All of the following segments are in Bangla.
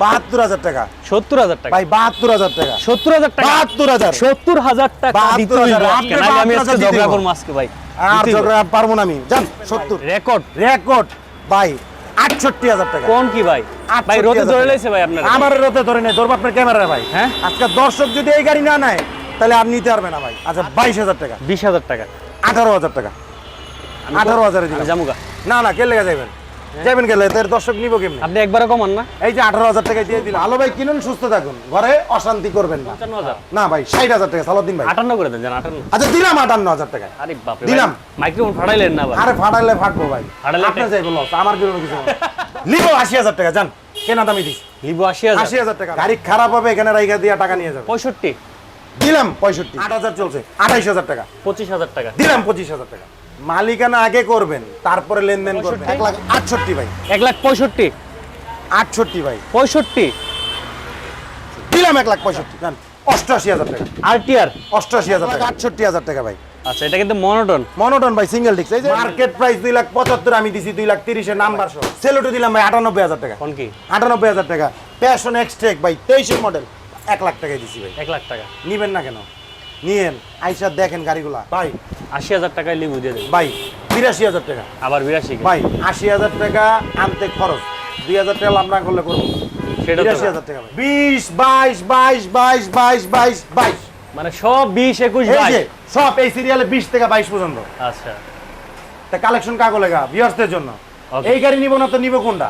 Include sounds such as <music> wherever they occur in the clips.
বাহাত্তর হাজার টাকা। সত্তর হাজার টাকা। ভাই বাহাত্তর হাজার টাকা। সত্তর হাজার টাকা। বাহাত্তর হাজার। সত্তর হাজার টাকা হাজার। আজকে, আপনি নাহলে আমি আজকে ঝগড়া করব আজকে ভাই। আর ঝগড়া পারব না আমি। জান সত্তর। রেকর্ড। রেকর্ড। ভাই আটষট্টি হাজার টাকা। কোন কি ভাই? ভাই রোদে ধরে লাইছে ভাই আপনার। আমার রোদে ধরে নেই ধরবো আপনার ক্যামেরা ভাই। হ্যাঁ? আজকে দর্শক যদি এই গাড়ি না নেয় তাহলে আর নিতে পারবে না ভাই। আচ্ছা বাইশ হাজার টাকা। বিশ হাজার টাকা। আঠারো হাজার টাকা। আঠারো হাজারে দিলাম জামুকা না না কে লেগে যাবেন যাবেন গেলে তোর দর্শক নিব কেমনি? আপনি একবারও কমান না। এই যে আঠারো হাজার টাকা দিয়ে দিলাম ভালো ভাই কিনুন সুস্থ থাকুন। ঘরে অশান্তি করবেন না। না ভাই ষাট হাজার টাকা সালাউদ্দিন ভাই। আটান্ন করে দেন জান আটান্ন। আচ্ছা দিলাম আটান্ন হাজার টাকায়। আরে বাপরে দিলাম। মাইক্রোফোন ফাটাইলেন না আরে ফাটাইলে ফাটবো ভাই। ফাটাইলে আপনার যাই বলো আমার জন্য কিছু না। লিবো আশি হাজার টাকা জান। কেনা দামি দিস। লিবো আশি হাজার। আশি হাজার টাকা। গাড়ি খারাপ হবে এখানে রাইখা দিয়ে টাকা নিয়ে যাবে। পঁয়ষট্টি। দিলাম পঁয়ষট্টি। আট হাজার চলছে। আঠাইশ হাজার টাকা। পঁচিশ হাজার টাকা। দিলাম পঁচিশ হাজার টাকা। মালিকানা আগে করবেন তারপরে লেনদেন করবেন। এক লাখ আটষট্টি ভাই। এক লাখ পঁয়ষট্টি? আটষট্টি ভাই। পঁয়ষট্টি? দিলাম এক লাখ পঁয়ষট্টি অষ্টআশি হাজার টাকা। আর টিআর অষ্টআশি হাজার টাকা। আটষট্টি হাজার টাকা ভাই। আচ্ছা এটা কিন্তু মনোটন। মনোটন ভাই সিঙ্গেল ডিক্স এই যে মার্কেট প্রাইস দুই লাখ পঁচাত্তর আমি দিছি দুই লাখ তিরিশের নাম্বার সহ। সেলুটো দিলাম ভাই আটানব্বই হাজার টাকা। কোন কি? আটানব্বই হাজার টাকা। প্যাশন এক্সট্রেক ভাই তেইশের মডেল এক লাখ টাকায় দিছি ভাই। এক লাখ টাকা। নিবেন না কেন? নিয়েন আইসা দেখেন গাড়িগুলা। ভাই আশি হাজার টাকায় লিবু দিয়ে দেবেন ভাই বিরাশি হাজার টাকা। আবার বিরাশি ভাই আশি হাজার টাকা আনতে খরচ। দুই হাজার টাকা লাভ না করলে করব। বিরাশি হাজার টাকা বিশ বাইশ বাইশ বাইশ বাইশ বাইশ বাইশ। মানে সব বিশ একুশ সব এই সিরিয়ালে বিশ থেকে বাইশ পর্যন্ত। আচ্ছা। তা কালেকশন কাগো লেগা ভিউয়ার্সদের জন্য. এই গাড়ি নিব না তো নিব কোনটা?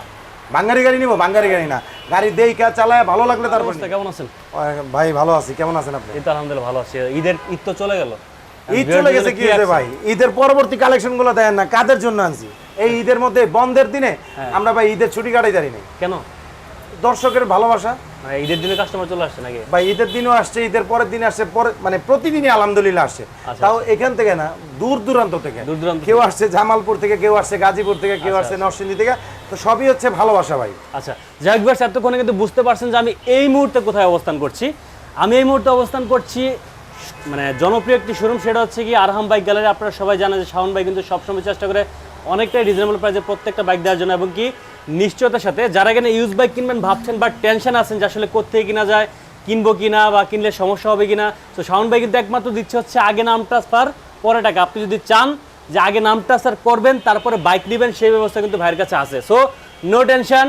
বাঙ্গারি গাড়ি নিব? বাঙ্গারি গাড়ি না। গাড়ি দেই কা চালায় ভালো লাগলে তারপর কেমন আছেন? ভাই ভালো আছি। কেমন আছেন আপনি? এই তো আলহামদুলিল্লাহ ভালো আছি। ঈদের ঈদ তো চলে গেল। ঈদ চলে গেছে কি হয়েছে ভাই? ঈদের পরবর্তী কালেকশনগুলো দেন না কাদের জন্য আনছি? এই ঈদের মধ্যে বন্ধের দিনে হ্যাঁ। আমরা ভাই ঈদের ছুটি কাটাই জানি না কেন? দর্শকের ভালোবাসা। ঈদের দিনে কাস্টমার চলে আসছে নাকি? ভাই ঈদের দিনও আসছে ঈদের পরের দিনে আসছে পরে মানে প্রতিদিনই আলহামদুলিল্লাহ আসছে। আচ্ছা, তাও এখান থেকে না দূর দূরান্ত থেকে। দূর দূরান্ত কেউ আসছে জামালপুর থেকে কেউ আসছে গাজীপুর থেকে কেউ আসছে নরসিংদী থেকে। তো সবই হচ্ছে ভালোবাসা ভাই। আচ্ছা হোক ভাই, এতক্ষণে কিন্তু বুঝতে পারছেন যে আমি এই মুহূর্তে কোথায় অবস্থান করছি। আমি এই মুহূর্তে অবস্থান করছি মানে জনপ্রিয় একটি শোরুম সেটা হচ্ছে কি আরহাম বাইক গ্যালারি। আপনারা সবাই জানেন যে শাওন ভাই কিন্তু সবসময় চেষ্টা করে অনেকটাই রিজনেবল প্রাইসে প্রত্যেকটা বাইক দেওয়ার জন্য, এবং কি নিশ্চয়তার সাথে যারা এখানে ইউজ বাইক কিনবেন, ভাবছেন বা টেনশন আছেন যে আসলে কোথেকে কিনা যায়, কিনবো কিনা বা কিনলে সমস্যা হবে কিনা, তো শাওন ভাই কিন্তু একমাত্র দিচ্ছে হচ্ছে আগে নাম ট্রান্সফার পরে টাকা। আপনি যদি চান যে আগে নাম ট্রান্সফার করবেন, তারপরে বাইক নেবেন, সেই ব্যবস্থা কিন্তু ভাইয়ের কাছে আছে। সো নো টেনশন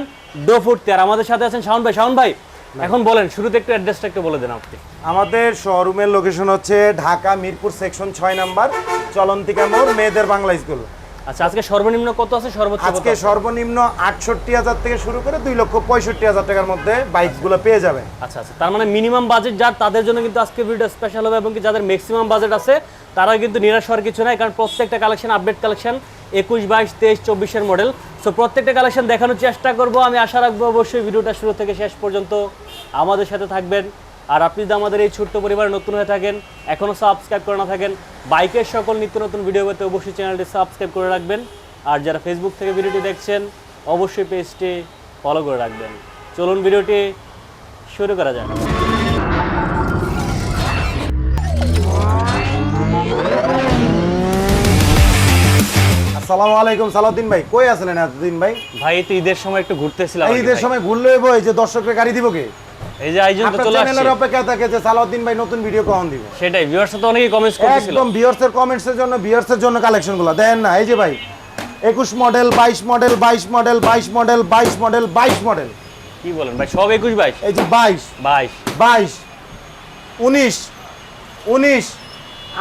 ডো ফুটতে আর আমাদের সাথে আছেন শাওন ভাই। শাওন ভাই এখন বলেন শুরুতে একটু অ্যাড্রেসটা একটু বলে দেন আপনি। আমাদের শোরুমের লোকেশন হচ্ছে ঢাকা মিরপুর সেকশন ছয় নাম্বার চলন্তিকা মোড় মেয়েদের বাংলা স্কুল। আচ্ছা আজকে সর্বনিম্ন কত আছে? সর্বোচ্চ আজকে সর্বনিম্ন আটষট্টি হাজার থেকে শুরু করে দুই লক্ষ পঁয়ষট্টি হাজার টাকার মধ্যে বাইকগুলো পেয়ে যাবেন। আচ্ছা আচ্ছা। তার মানে মিনিমাম বাজেট যার তাদের জন্য কিন্তু আজকে ভিডিও স্পেশাল হবে এবং কি যাদের ম্যাক্সিমাম বাজেট আছে তারা কিন্তু নিরাশ হওয়ার কিছু নাই, কারণ প্রত্যেকটা কালেকশন আপডেট কালেকশন একুশ, বাইশ, তেইশ, চব্বিশের মডেল সো প্রত্যেকটা কালেকশন দেখানোর চেষ্টা করব। আমি আশা রাখব অবশ্যই ভিডিওটা শুরু থেকে শেষ পর্যন্ত আমাদের সাথে থাকবেন। আর আপনি যদি আমাদের এই ছোট্ট পরিবারে নতুন হয়ে থাকেন এখনও সাবস্ক্রাইব করে না থাকেন, বাইকের সকল নিত্য নতুন ভিডিও পেতে অবশ্যই চ্যানেলটি সাবস্ক্রাইব করে রাখবেন। আর যারা ফেসবুক থেকে ভিডিওটি দেখছেন, অবশ্যই পেজটি ফলো করে রাখবেন। চলুন ভিডিওটি শুরু করা যাক। আসসালামু আলাইকুম সালাউদ্দিন ভাই। কই আছিলেন এতদিন ভাই? ভাই এই তো ঈদের সময় একটু ঘুরতেছিলাম ঈদের সময় ঘুরলে এই যে দর্শকের গাড়ি দিব কে? এই যে আয়োজন তো চলে আসছে। চ্যানেলের অপেক্ষা থাকে যে সালাউদ্দিন ভাই নতুন ভিডিও কখন দিব? সেটাই ভিউয়ার্স তো অনেকেই কমেন্টস করতেছিল। একদম ভিউয়ার্সের কমেন্টসের জন্য ভিউয়ার্সের জন্য কালেকশনগুলো। দেন না এই যে ভাই একুশ মডেল বাইশ মডেল বাইশ মডেল বাইশ মডেল বাইশ মডেল বাইশ মডেল কি বলেন ভাই সব একুশ বাইশ? এই যে বাইশ। বাইশ। বাইশ উনিশ উনিশ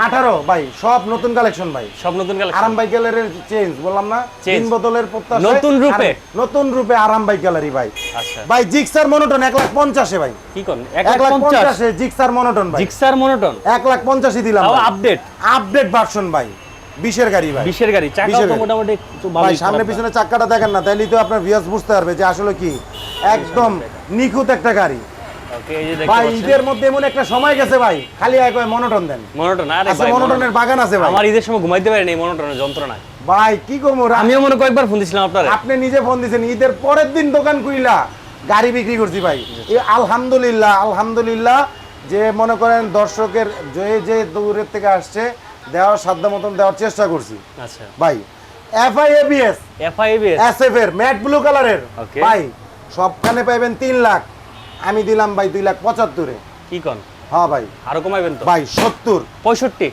আঠারো ভাই সব নতুন কালেকশন ভাই। সব নতুন কালেকশন আরাম বাইক গ্যালারির চেঞ্জ বললাম না। তিন বোতলের প্রত্যাশায় নতুন রূপে? নতুন রূপে আরাম বাইক গ্যালারি ভাই। আচ্ছা। ভাই জিক্সার মনোটন এক লাখ পঞ্চাশে ভাই। কি কোন? এক লাখ পঞ্চাশ? পঞ্চাশে জিক্সার মনোটন ভাই। জিক্সার মনোটন এক লাখ পঞ্চাশই দিলাম। আপডেট আপডেট ভার্সন ভাই। বিশের গাড়ি ভাই। বিশের গাড়ি। বিশের তো মোটামুটি একটু ভাই সামনে পিছনে চাক্কাটা দেখেন না তাইলেই তো আপনার ভিউয়ার্স বুঝতে পারবে যে আসলে কি? একদম নিখুঁত একটা গাড়ি। ভাই ঈদের মধ্যে এমন একটা সময় গেছে ভাই। খালি এক মনোটন দেন। মনোটন আরে ভাই মনোটনের বাগান আছে ভাই। আমার ঈদের সময় ঘুমাইতে পারিনি এই মনোটনের যন্ত্রণায় ভাই কি করব? আমিও মনে কয়েকবার ফোন দিছিলাম আপনারে। আপনি নিজে ফোন দিয়েছেন ঈদের পরের দিন দোকান খুইলা গাড়ি বিক্রি করছি ভাই। আলহামদুলিল্লাহ আলহামদুলিল্লাহ যে মনে করেন দর্শকের যে যে দূরের থেকে আসছে দেওয়ার সাধ্য মতন দেওয়ার চেষ্টা করছি। আচ্ছা। ভাই FI ABS FI ABS SF এর ম্যাট ব্লু কালারের ভাই সবখানে পাইবেন তিন লাখ। আমি দিলাম ভাই দুই লাখ পঁচাত্তরে। কি কন? হ্যাঁ ভাই। আরও কমাইবেন তো? ভাই সত্তর। পঁয়ষট্টি?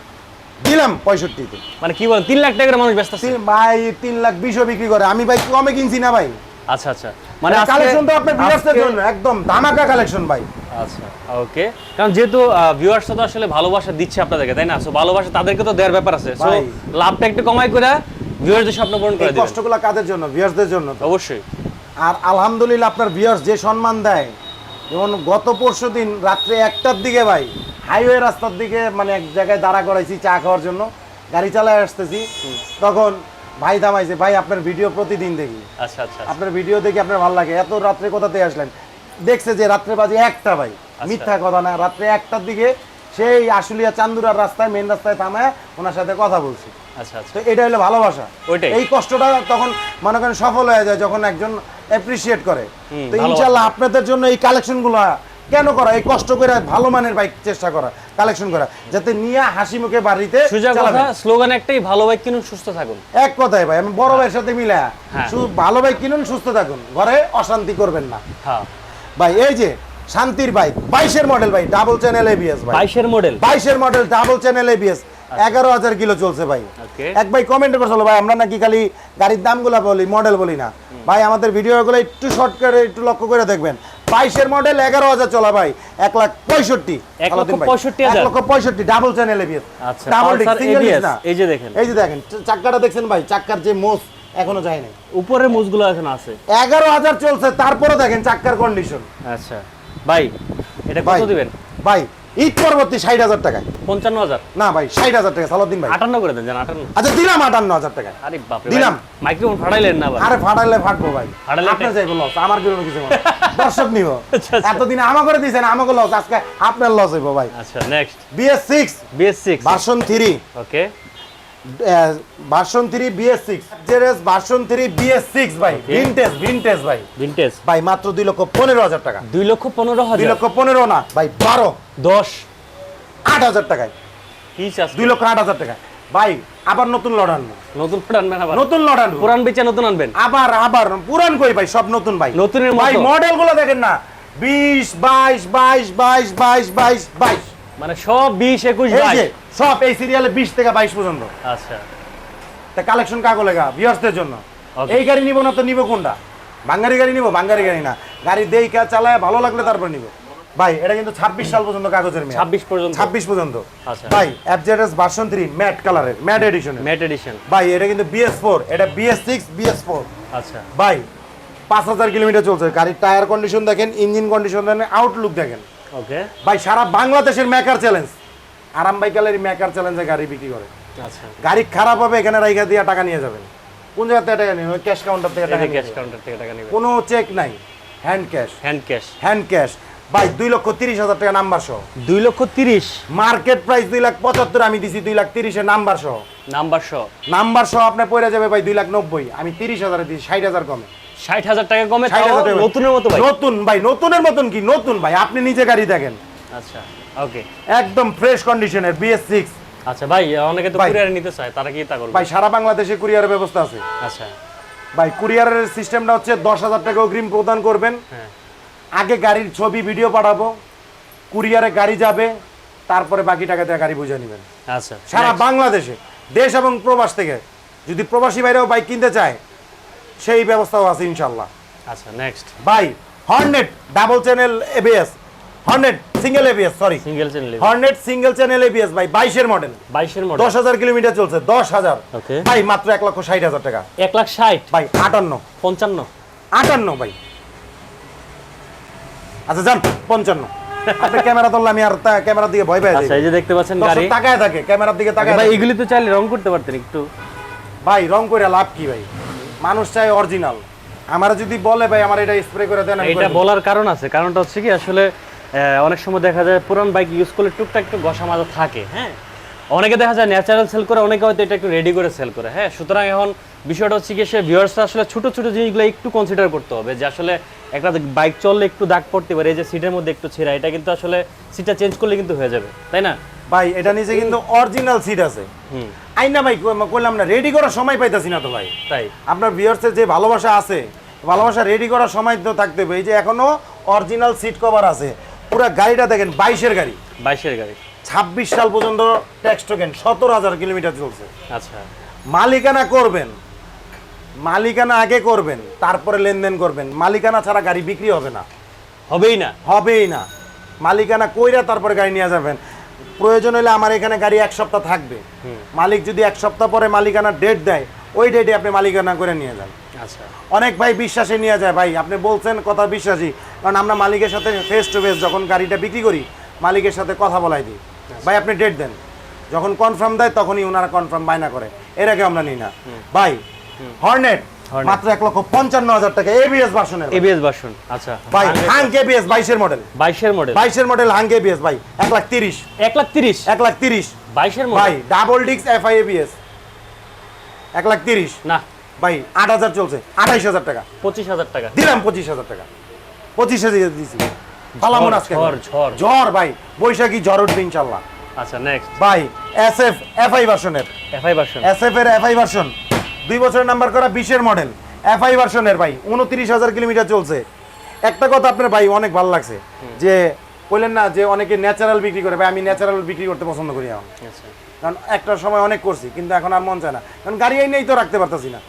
দিলাম পঁয়ষট্টিতে। মানে কি বলেন তিন লাখ টাকার মানুষ ব্যস্ত আছে। ভাই তিন লাখ বিশও বিক্রি করে। আমি ভাই কমে কিনছি না ভাই। আচ্ছা আচ্ছা। মানে কালেকশন তো আপনার ভিউয়ার্সের আজকে- জন্য একদম ধামাকা কালেকশন ভাই। আচ্ছা ওকে। কারণ যেহেতু ভিউয়ার্সরা তো আসলে ভালোবাসা দিচ্ছে আপনাদেরকে তাই না? সো ভালোবাসা তাদেরকে তো দেওয়ার ব্যাপার আছে। সো লাভটা একটু কমাই করে ভিউয়ারদের স্বপ্ন পূরণ করে দিবেন। কষ্টগুলো কাদের জন্য? ভিউয়ার্সদের জন্য। অবশ্যই। আর আলহামদুলিল্লাহ আপনার ভিউয়ার্স যে সম্মান দেয় যেমন গত পরশু দিন রাত্রে একটার দিকে ভাই হাইওয়ে রাস্তার দিকে মানে এক জায়গায় দাঁড়া করাইছি চা খাওয়ার জন্য। গাড়ি চালায় আসতেছি। তখন ভাই দামাইছে ভাই আপনার ভিডিও প্রতিদিন দেখি। আচ্ছা আচ্ছা আপনার ভিডিও দেখি আপনার ভালো লাগে। এত রাত্রে কোথাতে আসলেন? দেখছে যে রাত্রে বাজে একটা ভাই। মিথ্যা কথা না রাত্রে একটার দিকে সেই আশুলিয়া চান্দুরার রাস্তায় মেন রাস্তায় থামায় ওনার সাথে কথা বলছি। আচ্ছা আচ্ছা। তো এটা হলো ভালোবাসা। ওইটাই। এই কষ্টটা তখন মনে করেন সফল হয়ে যায় যখন একজন অ্যাপ্রিসিয়েট করে। তো। ইনশাল্লাহ আপনাদের জন্য এই কালেকশনগুলো কেন করা? এই কষ্ট করে ভালো মানের বাইক চেষ্টা করা কালেকশন করা যাতে নিয়ে হাসি মুখে বাড়িতে সুজা কথা স্লোগান একটাই ভালো বাইক কিনুন সুস্থ থাকুন। এক কথাই ভাই আমি বড় ভাইয়ের সাথে মিলে হ্যাঁ। শুধু ভালো বাইক কিনুন সুস্থ থাকুন ঘরে অশান্তি করবেন না। হ্যাঁ। ভাই এই যে শান্তির বাইক বাইশের মডেল ভাই ডাবল চ্যানেল এবিএস ভাই। বাইশের মডেল বাইশের মডেল ডাবল চ্যানেল এবিএস এগারো হাজার কিলো চলছে ভাই। এক ভাই কমেন্ট করছিল ভাই আমরা নাকি খালি গাড়ির দামগুলো বলি মডেল বলি না। ভাই আমাদের ভিডিওগুলো একটু শর্ট করে একটু লক্ষ্য করে দেখবেন। বাইশের মডেল এগারো হাজার চলা ভাই এক লাখ পঁয়ষট্টি। এক লক্ষ পঁয়ষট্টি ডাবল চ্যানেল এবিএস আচ্ছা ডাবল সিঙ্গেল না। এই যে দেখেন। এই যে দেখেন চাক্কাটা দেখছেন ভাই চাক্কার যে মোস এখনও যায় নাই। উপরের মুজগুলো এখন আছে। এগারো হাজার চলছে তারপরে দেখেন চাক্কার কন্ডিশন আচ্ছা। ভাই এটা কত দিবেন? ভাই ঈদ পরবর্তী ষাট হাজার টাকায়। পঞ্চান্ন হাজার? না ভাই ষাট হাজার টাকা সালাউদ্দিন ভাই। আটান্ন করে দেন আটান্ন। আচ্ছা দিলাম আটান্ন হাজার টাকা আরে বাপ দিলাম। মাইক্রোফোন ফাটাইলেন না আরে ফাটাইলে ফাটবো ভাই। ফাটাইলে আপনার যাইবো লস আমার কোনো কিছু। <laughs> দর্শক নিব। আচ্ছা, আচ্ছা। এতদিন আমা করে দিয়েছেন আমাকে লস আজকে আপনার লস হইব ভাই। আচ্ছা next BS six BS six version three okay version three BS six xerox version three BS six ভাই Okay. ভিনটেজ ভিনটেজ ভাই। ভিনটেজ ভাই মাত্র দুই লক্ষ পনেরো হাজার টাকা। দুই লক্ষ পনেরো দুই হাজার লক্ষ পনেরো না ভাই বারো। দশ। আট হাজার টাকায়। কি চাষ দুই লক্ষ আট হাজার টাকা ভাই আবার নতুন লড আনব। নতুন ফোন আনবেন আবার। নতুন লড আনব। পুরান বেচে নতুন আনবেন। আবার আবার পুরান কই ভাই সব নতুন ভাই। নতুনের মতো? ভাই মডেলগুলো দেখেন না। বিশ বাইশ বাইশ বাইশ বাইশ বাইশ বাইশ। মানে সব বিশ একুশ এই বাইশ। যে সব এই সিরিয়ালে বিশ থেকে বাইশ পর্যন্ত। আচ্ছা। তা কালেকশন কাগো লেগা ভিউয়ার্সদের জন্য। এই গাড়ি নিব না তো নিব কোনটা? বাঙ্গারি গাড়ি নিব? বাঙ্গারি গাড়ি না। গাড়ি দেই কা চালায় ভালো লাগলে তারপর নিব। ভাই এটা কিন্তু ছাব্বিশ সাল পর্যন্ত কাগজের মেয়াদ। ছাব্বিশ পর্যন্ত। ছাব্বিশ পর্যন্ত। আচ্ছা। ভাই এফজেডএস ভার্সন থ্রি ম্যাট কালারের ম্যাট এডিশনের ম্যাট এডিশন ভাই এটা কিন্তু বিএস ফোর এটা বিএস সিক্স বিএস ফোর আচ্ছা। ভাই পাঁচ হাজার কিলোমিটার চলছে। গাড়ির টায়ার কন্ডিশন দেখেন ইঞ্জিন কন্ডিশন দেখেন আউটলুক দেখেন। ওকে ভাই সারা বাংলাদেশের মেকার চ্যালেঞ্জ আরাম বাইকালের মেকার চ্যালেঞ্জে গাড়ি বিক্রি করে। আচ্ছা। গাড়ি খারাপ হবে এখানে রাইখা দিয়ে টাকা নিয়ে যাবেন। কোন জায়গা থেকে টাকা নিয়ে ক্যাশ কাউন্টার থেকে টাকা নিয়ে ক্যাশ কাউন্টার থেকে টাকা নেবেন কোনো চেক নাই। Hand cash hand cash hand cash ভাই দুই লক্ষ তিরিশ হাজার টাকা নাম্বার সহ। দুই লক্ষ তিরিশ? মার্কেট প্রাইস দুই লাখ পঁচাত্তর আমি দিছি দুই লাখ তিরিশের নাম্বার সহ। নাম্বার সহ। নাম্বার সহ আপনার পড়ে যাবে ভাই দুই লাখ নব্বই। আমি তিরিশ হাজারে দিছি ষাট হাজার কমে। ষাট হাজার টাকা কমে ষাট হাজার টাকা নতুনের মতো ভাই। নতুন ভাই নতুনের মতন কি? নতুন ভাই আপনি নিজে গাড়ি দেখেন। আচ্ছা ওকে একদম ফ্রেশ কন্ডিশনের বিএস সিক্স আচ্ছা ভাই অনেকে তো। কুরিয়ারে নিতে চায় তারা কি তা করবে? ভাই সারা বাংলাদেশে কুরিয়ারের ব্যবস্থা আছে। আচ্ছা। ভাই কুরিয়ারের সিস্টেমটা হচ্ছে দশ হাজার টাকা অগ্রিম প্রদান করবেন। হ্যাঁ। আগে গাড়ির ছবি ভিডিও পাঠাবো কুরিয়ারে গাড়ি যাবে তারপরে বাকি টাকা দিয়ে গাড়ি বুঝে নেবেন। আচ্ছা সারা বাংলাদেশে দেশ এবং প্রবাস থেকে যদি প্রবাসী বাইরেও বাইক কিনতে চায় সেই ব্যবস্থাও আছে ইনশাল্লাহ আচ্ছা next by Hornet double channel ABS Hornet single ABS sorry single channel Hornet single channel ABS ভাই বাইশের মডেল বাইশের মডেল দশ হাজার কিলোমিটার চলছে দশ হাজার। ভাই মাত্র এক লক্ষ ষাট হাজার টাকা। এক লাখ ষাট। ভাই আটান্ন। পঞ্চান্ন। আটান্ন ভাই। আচ্ছা যান পঞ্চান্ন। ক্যামেরা ধরলে আমি আর ক্যামেরার দিকে ভয় পাই আচ্ছা এই যে দেখতে পাচ্ছেন গাড়ি। তাকায় থাকে ক্যামেরার দিকে তাকায় ভাই এগুলি তো চাইলে রং করতে পারতেন একটু। ভাই রং করে লাভ কি ভাই? মানুষ চাই অরিজিনাল আমার যদি বলে ভাই আমার এটা স্প্রে করে দেন এটা বলার কারণ আছে। কারণটা হচ্ছে কি আসলে অনেক সময় দেখা যায় পুরান বাইক ইউজ করলে টুকটাক একটু ঘষা মাজা থাকে হ্যাঁ? অনেকে দেখা যায় ন্যাচারাল সেল করে অনেকে হয়তো এটা একটু রেডি করে সেল করে হ্যাঁ? সুতরাং এখন বিষয়টা হচ্ছে কি সে ভিউয়ার্সরা আসলে ছোট ছোট জিনিসগুলো একটু কনসিডার করতে হবে। যে আসলে একটা বাইক চললে একটু দাগ পড়তে পারে এই যে সিটের মধ্যে একটু ছেঁড়া এটা কিন্তু আসলে সিটটা চেঞ্জ করলে কিন্তু হয়ে যাবে তাই না? ভাই এটা নিচে কিন্তু অরিজিনাল সিট আছে। হুম। আইনা ভাই কইলাম না রেডি করার সময় পাইতাছি না তো ভাই। তাই। আপনার ভিউয়ার্সের যে ভালোবাসা আছে ভালোবাসা রেডি করার সময় তো থাকতে হবে। এই যে এখনও অরিজিনাল সিট কভার আছে পুরো গাড়িটা দেখেন বাইশের গাড়ি। বাইশের গাড়ি। ছাব্বিশ সাল পর্যন্ত ট্যাক্স টোকেন সতেরো হাজার কিলোমিটার চলছে। আচ্ছা। মালিকানা করবেন মালিকানা আগে করবেন তারপরে লেনদেন করবেন। মালিকানা ছাড়া গাড়ি বিক্রি হবে না। হবেই না। হবেই না। মালিকানা কইরা তারপরে গাড়ি নিয়ে যাবেন। প্রয়োজন হলে আমার এখানে গাড়ি এক সপ্তাহ থাকবে। মালিক যদি এক সপ্তাহ পরে মালিকানা ডেট দেয় ওই ডেটে আপনি মালিকানা করে নিয়ে যান। আচ্ছা। অনেক ভাই বিশ্বাসে নিয়ে যায় ভাই আপনি বলছেন কথা বিশ্বাসী। কারণ আমরা মালিকের সাথে ফেস টু ফেস যখন গাড়িটা বিক্রি করি মালিকের সাথে কথা বলাই দিই। ভাই আপনি ডেট দেন। যখন কনফার্ম দেয় তখনই ওনারা কনফার্ম বায়না করে। এর আগে আমরা নিই না। ভাই হর্নেট। মাত্র এক লক্ষ পঞ্চান্ন হাজার টাকা এবিএস ভার্সনের এবিএস ভার্সন আচ্ছা। ভাই হাঙ্ক এবিএস বাইশের মডেল বাইশের মডেল বাইশের মডেল হাঙ্ক এবিএস ভাই এক লাখ তিরিশ। এক লাখ তিরিশ? এক লাখ তিরিশ। বাইশের ভাই ডাবল ডিক্স এফআই এবিএস এক লাখ তিরিশ। না। ভাই আট হাজার চলছে আঠাইশ হাজার টাকা। পঁচিশ হাজার টাকা। দিলাম পঁচিশ হাজার টাকা। পঁচিশ হাজার দিয়েছি পালামুন আজকে। ঝড়। ঝড়। ভাই বৈশাখী ঝড় উঠবে ইনশাল্লাহ। আচ্ছা নেক্সট ভাই এস এফ এফআই ভার্সনের এফআই ভার্সন এস এফ এর এফআই ভার্সন দুই বছরের নাম্বার করা বিশের মডেল এফআই ভার্সনের ভাই উনত্রিশ হাজার কিলোমিটার চলছে। একটা কথা আপনার ভাই অনেক ভালো লাগছে যে বললেন না যে অনেকে ন্যাচারাল বিক্রি করে ভাই আমি ন্যাচারাল বিক্রি করতে পছন্দ করি এখন। আচ্ছা। কারণ একটা সময় অনেক করছি কিন্তু এখন আর মন চায় না। কারণ গাড়ি নেই তো রাখতে পারতাছি না।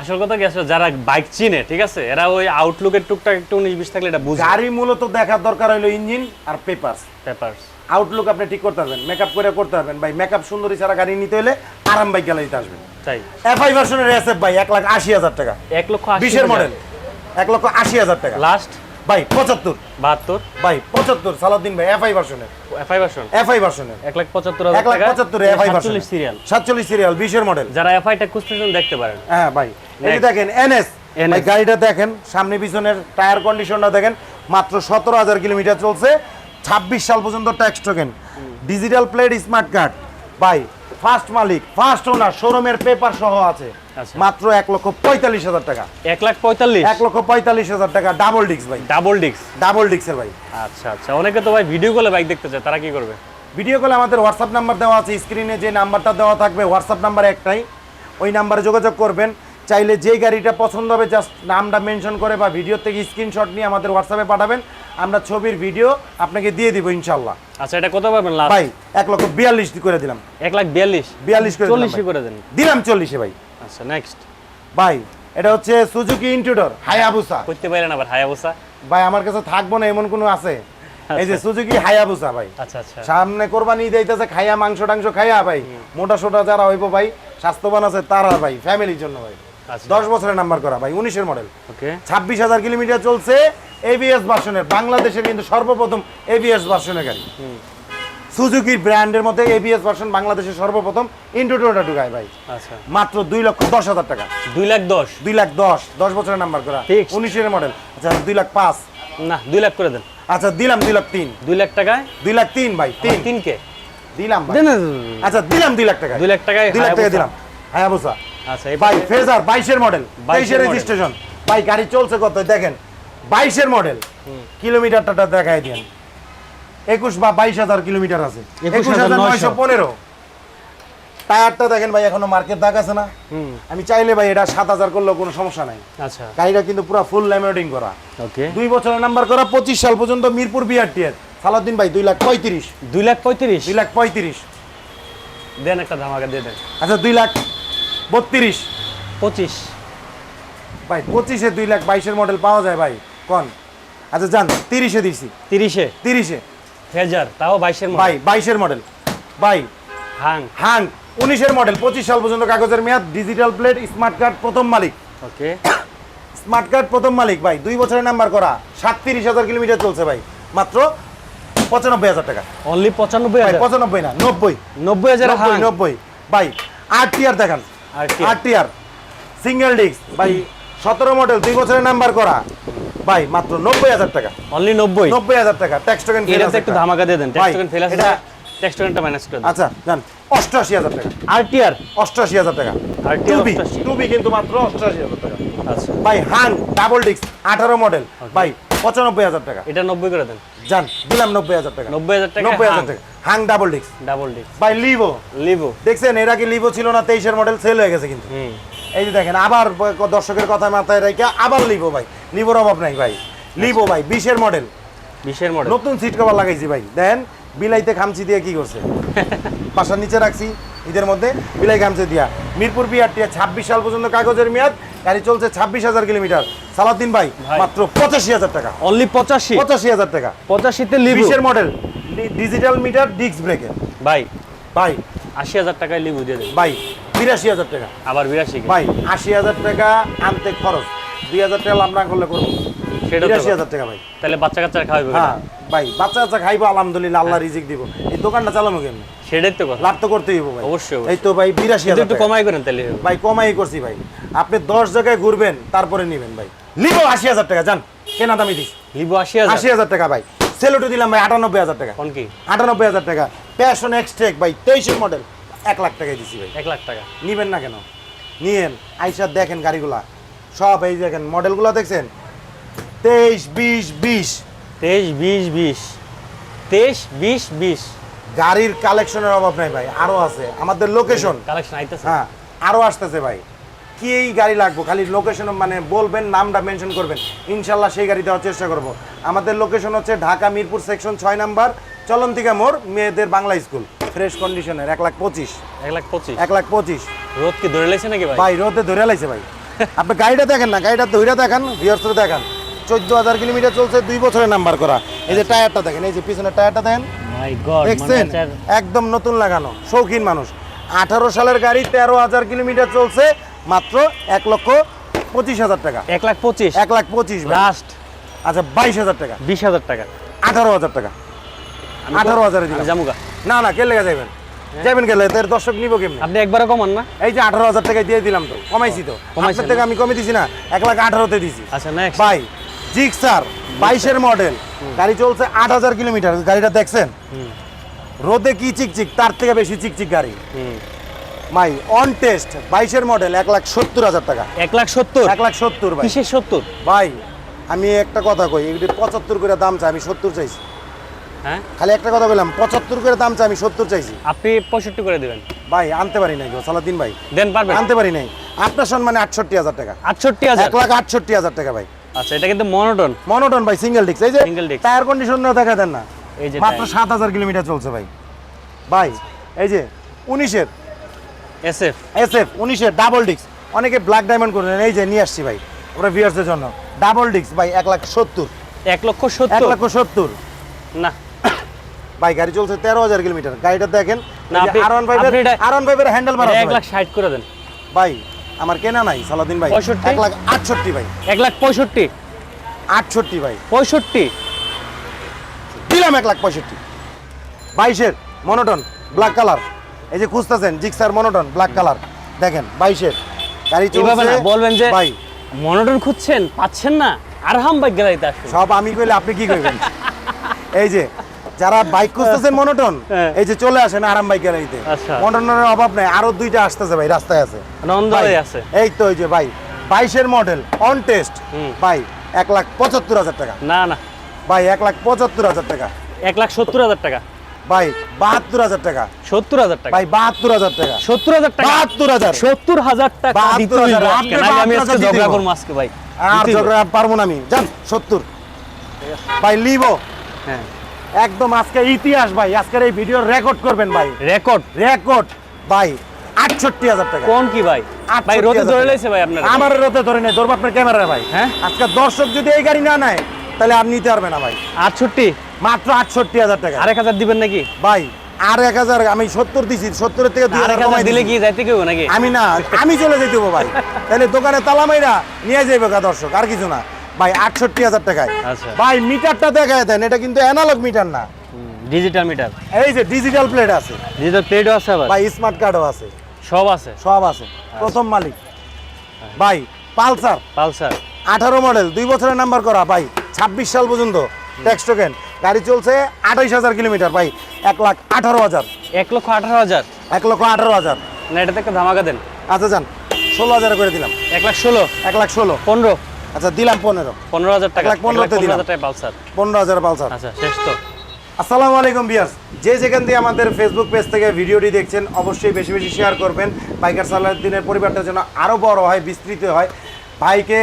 আসল কথা কি আসলে যারা বাইক চিনে ঠিক আছে এরা ওই আউটলুকের টুকটাক একটু উনিশ বিশ থাকলে এটা বুঝে। গাড়ি মূলত দেখার দরকার হলো ইঞ্জিন আর পেপারস পেপারস আউটলুক আপনি ঠিক করতে পারবেন মেকআপ করে করতে পারবেন। ভাই মেকআপ সুন্দরী ছাড়া গাড়ি নিতে হলে আরাম বাইক গ্যালারিতে আসবেন। তাই? এফআই ভার্সনের এসএফ ভাই এক লাখ আশি হাজার টাকা। এক লক্ষ বিশের মডেল এক লক্ষ আশি হাজার টাকা। লাস্ট ভাই পঁচাত্তর। বাহাত্তর? ভাই পঁচাত্তর সালাউদ্দিন ভাই এফআই ভার্সনের এফআই ভার্সন এফআই ভার্সনের এক লাখ পঁচাত্তর এক লাখ পঁচাত্তর এফআই ভার্সন সিরিয়াল সাতচল্লিশ সিরিয়াল বিশের মডেল যারা এফআইটা খুঁজতেছেন দেখতে পারেন। হ্যাঁ ভাই। এই দেখেন এনএস গাড়িটা দেখেন সামনে পিছনের টায়ার কন্ডিশনটা দেখেন মাত্র সতেরো হাজার কিলোমিটার চলছে। ছাব্বিশ সাল পর্যন্ত tax token digital plate smart card ভাই ফার্স্ট মালিক ফার্স্ট ওনার শোরুমের পেপার সহ আছে। আচ্ছা। মাত্র এক লক্ষ পঁয়তাল্লিশ হাজার টাকা। এক লাখ পঁয়তাল্লিশ? এক লক্ষ পঁয়তাল্লিশ হাজার টাকা ডাবল ডিক্স ভাই। ডাবল ডিক্স ডাবল ডিক্সের ভাই। আচ্ছা আচ্ছা। অনেকে তো ভাই ভিডিও কলে বাইক দেখতে চায় তারা কি করবে? ভিডিও কলে আমাদের হোয়াটসঅ্যাপ নাম্বার দেওয়া আছে স্ক্রিনে যে নাম্বারটা দেওয়া থাকবে হোয়াটসঅ্যাপ নাম্বার একটাই। ওই নাম্বারে যোগাযোগ করবেন। চাইলে যে গাড়িটা পছন্দ হবে জাস্ট নামটা মেনশন করে বা ভিডিও থেকে স্ক্রিনশট নিয়ে আমাদের হোয়াটসঅ্যাপে পাঠাবেন। আমরা ছবির ভিডিও আপনাকে দিয়ে দিব ইনশাল্লাহ আচ্ছা এটা কত পাবেন লাস্ট ভাই এক লক্ষ বিয়াল্লিশ করে দিলাম। এক লাখ বিয়াল্লিশ? বিয়াল্লিশ করে ভাই। করে দেন। দিলাম চল্লিশে ভাই। আচ্ছা নেক্সট ভাই এটা হচ্ছে সুজুকি ইন্টুডর হায়াবুসা করতে পারেন আবার হাই অবস্থা ভাই আমার কাছে থাকব না এমন কোনো আছে? এই যে সুজুকি হায়াবুসা ভাই। আচ্ছা আচ্ছা। সামনে কোরবানি দিতেছে খাইয়া মাংস টাংস খাইয়া ভাই। মোটা সোটা যারা হইবো ভাই স্বাস্থ্যবান আছে তারা ভাই ফ্যামিলির জন্য ভাই। আচ্ছা। দশ বছরের নাম্বার করা ভাই উনিশের মডেল ওকে ছাব্বিশ হাজার কিলোমিটার চলছে এবিএস ভার্সনের বাংলাদেশের কিন্তু সর্বপ্রথম এবিএস ভার্সনের গাড়ি সুজুকির ব্র্যান্ডের মধ্যে এবিএস ভার্সন বাংলাদেশের সর্বপ্রথম ইন্টোটোটা ঢুকায় ভাই আচ্ছা মাত্র দুই লক্ষ দশ হাজার টাকা দুই লাখ দশ দুই লাখ দশ দশ বছরের নাম্বার করা। উনিশের মডেল আচ্ছা দুই লাখ পাঁচ না দুই লাখ করে দেন আচ্ছা দিলাম দুই লাখ তিন দুই লাখ টাকায় দুই লাখ তিন ভাই তিন তিন কে দিলাম আচ্ছা দিলাম দুই লাখ টাকা দুই লাখ টাকায় দুই লাখ টাকা। দিলাম হায়াবুসা আচ্ছা এই ভাই ফেজার বাইশের মডেল 22 বাইশের রেজিস্ট্রেশন ভাই গাড়ি চলছে কত দেখেন বাইশের মডেল। কিলোমিটারটা দেখাই দেন। একুশ বা বাইশ হাজার কিলোমিটার আছে। একুশ হাজার নয়শো। পনেরো। টায়ারটা দেখেন ভাই এখনও মার্কেট দাগ আছে না। আমি চাইলে ভাই এটা সাত হাজার করলেও কোনো সমস্যা নাই। আচ্ছা। গাড়িটা কিন্তু পুরো ফুল ল্যামিনেটিং করা। ওকে দুই বছরের নাম্বার করা পঁচিশ সাল পর্যন্ত মিরপুর বিআরটিএর সালাউদ্দিন ভাই দুই লাখ পঁয়ত্রিশ। দুই লাখ পঁয়ত্রিশ? দুই লাখ পঁয়ত্রিশ। দেন একটা ধামাকা দিয়ে দেন। আচ্ছা দুই লাখ বত্রিশ। পঁচিশ। ভাই পঁচিশে দুই লাখ বাইশের মডেল পাওয়া যায় ভাই। কন? আচ্ছা যান তিরিশে দিছি। তিরিশে? তিরিশে। ফেজার তাও বাইশের ভাই বাইশের মডেল ভাই হাং। হাং উনিশের মডেল পঁচিশ সাল পর্যন্ত কাগজের মেয়াদ ডিজিটাল প্লেট স্মার্ট কার্ড প্রথম মালিক। ওকে। স্মার্ট কার্ড প্রথম মালিক ভাই দুই বছরের নাম্বার করা সাতত্রিশ হাজার কিলোমিটার চলছে ভাই। মাত্র পঁচানব্বই হাজার টাকা। অনলি পঁচানব্বই ভাই হাজার পঁচানব্বই না নব্বই। নব্বই হাজার নব্বই ভাই আট টিয়ার দেখান টিয়ার সিঙ্গেল ডিস্ক ভাই সতেরো মডেল দুই বছরের নাম্বার করা। ভাই মাত্র নব্বই হাজার টাকা। অনলি নব্বই? নব্বই হাজার টাকা। ট্যাক্স টোকেন এটাতে একটু ধামাকা দিয়ে দেন। ভাই, টেক্সট ফেল আছে এটা- টেক্সট টোকেনটা মাইনাস করে আচ্ছা জান অষ্টআশি হাজার টাকা। আরটিআর অষ্টআশি হাজার টাকা। RTR টুবি 88 টুবি কিন্তু মাত্র অষ্টআশি হাজার টাকা। আচ্ছা। ভাই হাং ডাবল ডিস্ক আঠারো মডেল ভাই পঁচানব্বই হাজার টাকা। এটা নব্বই করে দেন। জান দিলাম নব্বই হাজার টাকা। নব্বই হাজার টাকা নব্বই হাজার টাকা। হাং ডাবল ডিস্ক ডাবল ডিস্ক ভাই লিভো লিভো দেখছেন এর আগে লিভো ছিল না তেইশের মডেল সেল হয়ে গেছে কিন্তু। এই যে দেখেন আবার দর্শকের কথা মাথায় রেখে আবার লিবো ভাই। লিবোর অভাব নাই ভাই। লিবো ভাই বিশের মডেল বিশের মডেল নতুন সিট কভার লাগাইছি ভাই। দেন বিলাইতে খামচি দিয়ে কি করছে? <laughs> পাশার নিচে রাখছি ঈদের মধ্যে বিলাই খামচি দিয়া। মিরপুর বিআরটিয়া ছাব্বিশ সাল পর্যন্ত কাগজের মেয়াদ। গাড়ি চলছে ছাব্বিশ হাজার কিলোমিটার। সালাউদ্দিন ভাই। মাত্র পঁচাশি হাজার টাকা। অনলি পঁচাশি? পঁচাশি হাজার টাকা। পঁচাশিতে বিশের মডেল ডিজিটাল মিটার ডিস্ক ব্রেকের ভাই। ভাই। আশি হাজার টাকায় লিবু দিয়ে ভাই বিরাশি হাজার টাকা। আবার বিরাশি ভাই আশি হাজার টাকা আনতে খরচ। দুই হাজার টাকা লাভ না করলে করব। বিরাশি হাজার টাকা ভাই। তাহলে বাচ্চা কাচ্চা খাওয়াবে হ্যাঁ ভাই বাচ্চা বাচ্চা খাইবো আলহামদুলিল্লাহ আল্লাহ রিজিক দিব। এই দোকানটা চালানো কেমনি? সেটাই তো লাভ তো করতেই ভাই। অবশ্যই। এই তো ভাই বিরাশি হাজার একটু কমাই করেন তাহলে। ভাই কমাই করছি ভাই। আপনি দশ জায়গায় ঘুরবেন তারপরে নিবেন ভাই। নিব আশি হাজার টাকা জান। কেনা দামি দিস। লিবু আশি হাজার। আশি হাজার টাকা ভাই। সেলোটো দিলাম ভাই আটানব্বই হাজার টাকা। কোন কি? আটানব্বই হাজার টাকা। প্যাশন এক্সট্রেক ভাই তেইশের মডেল এক লাখ টাকায় দিছি ভাই। এক লাখ টাকা। নিবেন না কেন? নিয়েন আইসা দেখেন গাড়িগুলা। সব এই দেখেন মডেলগুলো দেখছেন? তেইশ বিশ বিশ। তেইশ বিশ বিশ। তেইশ বিশ বিশ। গাড়ির কালেকশনের অভাব নাই ভাই আরও আছে। আমাদের লোকেশন কালেকশন আইতেছে। হ্যাঁ আরও আসতেছে ভাই। কি এই গাড়ি লাগবো? খালি লোকেশন মানে বলবেন নামটা মেনশন করবেন। ইনশাল্লাহ সেই গাড়ি দেওয়ার চেষ্টা করব। আমাদের লোকেশন হচ্ছে ঢাকা মিরপুর সেকশন ছয় নাম্বার চলন্তিকা মোড় মেয়েদের বাংলা স্কুল ফ্রেশ কন্ডিশনের এক লাখ পঁচিশ। এক লাখ পঁচিশ? এক লাখ পঁচিশ। রোদ কি ধরে লেছে নাকি ভাই? ভাই রোদে ধরে লাইছে ভাই। আপনি গাড়িটা দেখেন না গাড়িটা ধরে দেখান ভিওর্স দেখান। চোদ্দ হাজার কিলোমিটার চলছে দুই বছরের নাম্বার করা। এই যে টায়ারটা দেখেন এই যে পিছনের টায়ারটা দেখেন। দেখছেন? একদম নতুন লাগানো শৌখিন মানুষ। আঠারো সালের গাড়ি তেরো হাজার কিলোমিটার চলছে মাত্র এক লক্ষ পঁচিশ হাজার টাকা। এক লাখ পঁচিশ? এক লাখ পঁচিশ লাস্ট আচ্ছা বাইশ হাজার টাকা। বিশ হাজার টাকা। আঠারো হাজার টাকা। আঠারো হাজারে দিলাম। জামুগা না না কে লেগে যাবেন যাবেন গেলে তোর দর্শক নিব কেমনি? আপনি একবারও কমান না? এই যে আঠারো হাজার টাকায় দিয়ে দিলাম তো কমাইছি তো। আপনার থেকে আমি কমে দিছি না এক লাখ আঠারোতে দিছি। আচ্ছা নেক্সট ভাই জিক্সার বাইশের মডেল গাড়ি চলছে আট হাজার কিলোমিটার গাড়িটা দেখছেন? রোদে কি চিকচিক তার থেকে বেশি চিকচিক গাড়ি। মাই অন টেস্ট বাইশের মডেল এক লাখ সত্তর হাজার টাকা। এক লাখ সত্তর? এক লাখ সত্তর ভাই। সত্তর? ভাই আমি একটা কথা কই এগুলি পঁচাত্তর করে দাম চাই আমি সত্তর চাইছি। হ্যাঁ? খালি একটা কথা বললাম পঁচাত্তর করে দাম চাই আমি সত্তর চাইছি। আপনি পঁয়ষট্টি করে দেবেন। ভাই আনতে পারি নাই গো সালাদিন ভাই। দেন পারবেন? আনতে পারি নাই। আপনার সম্মানে আটষট্টি হাজার টাকা। আটষট্টি হাজার? এক লাখ আটষট্টি হাজার টাকা ভাই। আচ্ছা এটা কিন্তু মনোটন মনোটন ভাই সিঙ্গেল ডিস্ক এই যে Single disc। টায়ার কন্ডিশন না দেখা দেন না। এই যে মাত্র সাত হাজার কিলোমিটার চলছে ভাই। ভাই এই যে উনিশের। এস এফ এস এফ উনিশের ডাবল ডিস্ক অনেকে ব্ল্যাক ডায়মন্ড করলেন এই যে নিয়ে আসছি ভাই ওরা ভিউয়ার্সের জন্য। ডাবল ডিস্ক ভাই এক লাখ সত্তর। এক লক্ষ সত্তর? এক লক্ষ সত্তর। না। ভাই গাড়ি চলছে তেরো হাজার কিলোমিটার। গাড়িটা দেখেন আর ওয়ান ফাইভের আর ওয়ান ফাইভের হ্যান্ডেল মারা এক লাখ ষাট করে দেন। ভাই আমার কেনা নাই সালাদিন ভাই? এক লাখ আটষট্টি ভাই। এক লাখ পঁয়ষট্টি? আটষট্টি ভাই। পঁয়ষট্টি? দিলাম এক লাখ পঁয়ষট্টি। বাইশের মনোটন ব্ল্যাক কালার এই যে খুঁজতেছেন জিক্সার মনোটন ব্ল্যাক কালার দেখেন বাইশের। গাড়ি চলছে বলবেন যে ভাই। মনোটন খুঁজছেন পাচ্ছেন না। আরহাম বাইক আসুন সব আমি কইলে আপনি কি কইবেন? <laughs> এই যে যারা বাইক খুঁজতেছেন মনোটন। এই যে চলে আসেন আরাম বাইক আচ্ছা। মনোটনের অভাব নাই আরও দুইটা আসতেছে ভাই রাস্তায় আছে। আছে। এই তো এই যে ভাই বাইশের মডেল অন টেস্ট ভাই এক লাখ পঁচাত্তর হাজার টাকা। না না। ভাই এক লাখ পঁচাত্তর হাজার টাকা। এক লাখ সত্তর হাজার টাকা। ভাই বাহাত্তর হাজার টাকা। সত্তর হাজার টাকা। ভাই বাহাত্তর হাজার টাকা। সত্তর হাজার টাকা। বাহাত্তর হাজার। সত্তর হাজার টাকা আমি আজকে ঝগড়া করব আজকে ভাই। আর ঝগড়া পারব না আমি। যান সত্তর। ভাই লিবো। হ্যাঁ। একদম আজকে ইতিহাস ভাই আজকের এই ভিডিও রেকর্ড করবেন ভাই। রেকর্ড রেকর্ড ভাই আটষট্টি হাজার টাকা। কোন কি ভাই? ভাই রোদে ধরে। লাইছে ভাই আপনার? আমার রোদে ধরে নেই ধরবো আপনার ক্যামেরা ভাই। হ্যাঁ? আজকে দর্শক যদি এই গাড়ি না নেয় তাহলে আপনি নিতে পারবেন না ভাই। আটষট্টি? মাত্র আটষট্টি হাজার টাকা। আরেক হাজার দিবেন নাকি? ভাই আর এক হাজার আমি সত্তর দিছি সত্তরের থেকে দুই হাজার দিলে কি যাইতে কেউ নাকি? আমি না আমি চলে যেতে ভাই। তাহলে দোকানে তালা মাইরা নিয়ে যাইবে দর্শক আর কিছু না। ভাই আটষট্টি হাজার টাকায়। আচ্ছা। ভাই মিটারটা দেখায় দেন এটা কিন্তু অ্যানালগ মিটার না। Digital meter. এই যে ডিজিটাল প্লেট আছে। ডিজিটাল প্লেটও আছে ভাই স্মার্ট কার্ডও আছে। সব আছে? সব আছে। প্রথম মালিক। ভাই পালসার। পালসার। আঠারো মডেল দুই বছরের নাম্বার করা ভাই ছাব্বিশ সাল পর্যন্ত। ট্যাক্স টোকেন গাড়ি চলছে আঠাইশ হাজার কিলোমিটার ভাই এক লাখ আঠারো হাজার। এক লক্ষ আঠারো হাজার? এক লক্ষ আঠারো হাজার। না এটাতে একটা ধামাকা দেন। আচ্ছা যান ষোলো হাজার করে দিলাম। এক লাখ ষোলো? এক লাখ ষোলো। পনেরো? আচ্ছা দিলাম পনেরো। পনেরো হাজার টাকা। দিলাম। হাজার টাকা পালসার। পনেরো হাজার পালসার। আচ্ছা শেষ তো। আসসালামু আলাইকুম বিয়াস যে যেখান দিয়ে আমাদের ফেসবুক পেজ থেকে ভিডিওটি দেখছেন অবশ্যই বেশি বেশি শেয়ার করবেন। বাইকার সালাউদ্দিনের পরিবারটা যেন আরও বড় হয় বিস্তৃত হয়। ভাইকে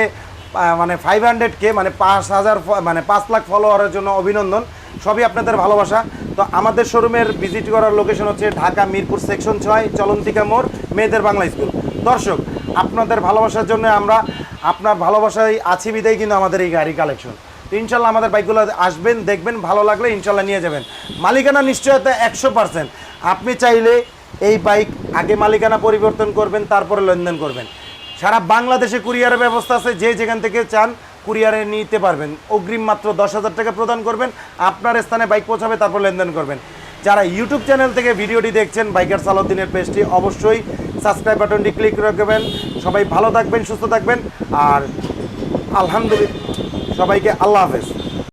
মানে ফাইভ হান্ড্রেডকে মানে পাঁচ হাজার মানে পাঁচ লাখ ফলোয়ারের জন্য অভিনন্দন। সবই আপনাদের ভালোবাসা। তো আমাদের শোরুমের ভিজিট করার লোকেশন হচ্ছে ঢাকা মিরপুর সেকশন ছয় চলন্তিকা মোড় মেয়েদের বাংলা স্কুল দর্শক আপনাদের ভালোবাসার জন্য আমরা আপনার ভালোবাসায় আছি বিদায় কিন্তু আমাদের এই গাড়ি কালেকশন তো ইনশাল্লাহ আমাদের বাইকগুলো আসবেন, দেখবেন, ভালো লাগলে ইনশাল্লাহ নিয়ে যাবেন। মালিকানা নিশ্চয়তা একশো পার্সেন্ট আপনি চাইলে এই বাইক আগে মালিকানা পরিবর্তন করবেন, তারপরে লেনদেন করবেন। সারা বাংলাদেশে কুরিয়ারের ব্যবস্থা আছে, যে যেখান থেকে চান কুরিয়ারে নিতে পারবেন। অগ্রিম মাত্র দশ হাজার টাকা প্রদান করবেন, আপনার স্থানে বাইক পৌঁছাবে, তারপর লেনদেন করবেন। যারা ইউটিউব চ্যানেল থেকে ভিডিওটি দেখছেন, বাইকার সালাউদ্দিনের পেজটি অবশ্যই সাবস্ক্রাইব বাটনটি ক্লিক রাখবেন। সবাই ভালো থাকবেন সুস্থ থাকবেন। আর আলহামদুলিল্লাহ সবাইকে আল্লাহ হাফেজ।